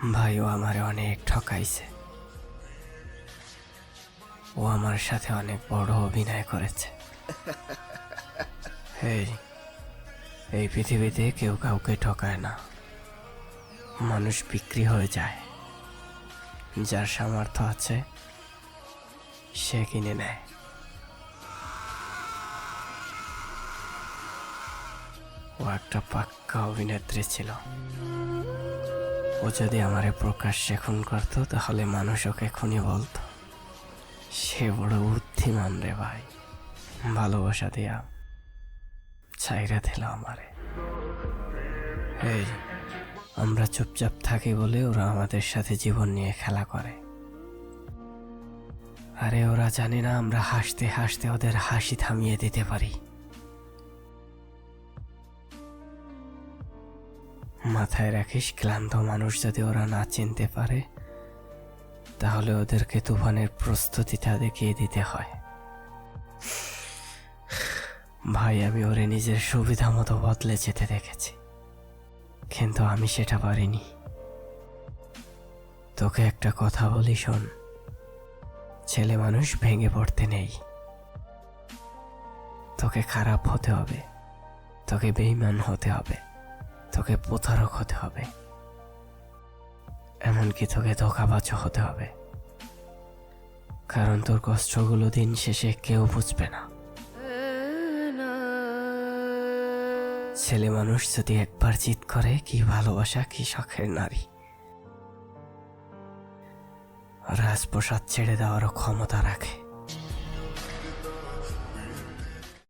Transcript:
ভাই ও আমারে অনেক ঠকাইছে। ও আমার সাথে অনেক বড় অভিনয় করেছে। এই এই পৃথিবীতে কেউ কাউকে ঠকায় না। মানুষ বিক্রি হয়ে যায়। যার সামর্থ্য আছে সে কিনে নেয়। ও একটা পাক্কা অভিনেত্রী ছিল। ও যদি আমারে প্রকাশ্যে খুন করতো, তাহলে মানুষ ওকে খুনি বলতো। সে বড় বুদ্ধিমান রে ভাই। ভালোবাসা দিয়া ছাইরা দিল আমারে। এই, আমরা চুপচাপ থাকি বলে ওরা আমাদের সাথে জীবন নিয়ে খেলা করে। আরে ওরা জানে না আমরা হাসতে হাসতে ওদের হাসি থামিয়ে দিতে পারি। মাথায় রাখিস, ক্লান্ত মানুষ যদি ওরা না চিনতে পারে, তাহলে ওদেরকে তুফানের প্রস্তুতিটা দেখিয়ে দিতে হয়। ভাই, আমি ওরে নিজের সুবিধা মতো বদলে যেতে দেখেছি, কিন্তু আমি সেটা পারিনি। তোকে একটা কথা বলি শোন, ছেলে মানুষ ভেঙে পড়তে নেই। তোকে খারাপ হতে হবে, তোকে বেইমান হতে হবে। তোকে প্রতারক হতে হবে। এমনকি তোকে ধোকাবাজও হতে হবে। কারণ তোর কষ্টগুলো দিন শেষে কেউ বুঝবে না। ছেলে মানুষ যদি একবার জিত করে, কি ভালোবাসা, কি শখের নারী। রাজপ্রসাদ ছেড়ে দেওয়ারও ক্ষমতা রাখে।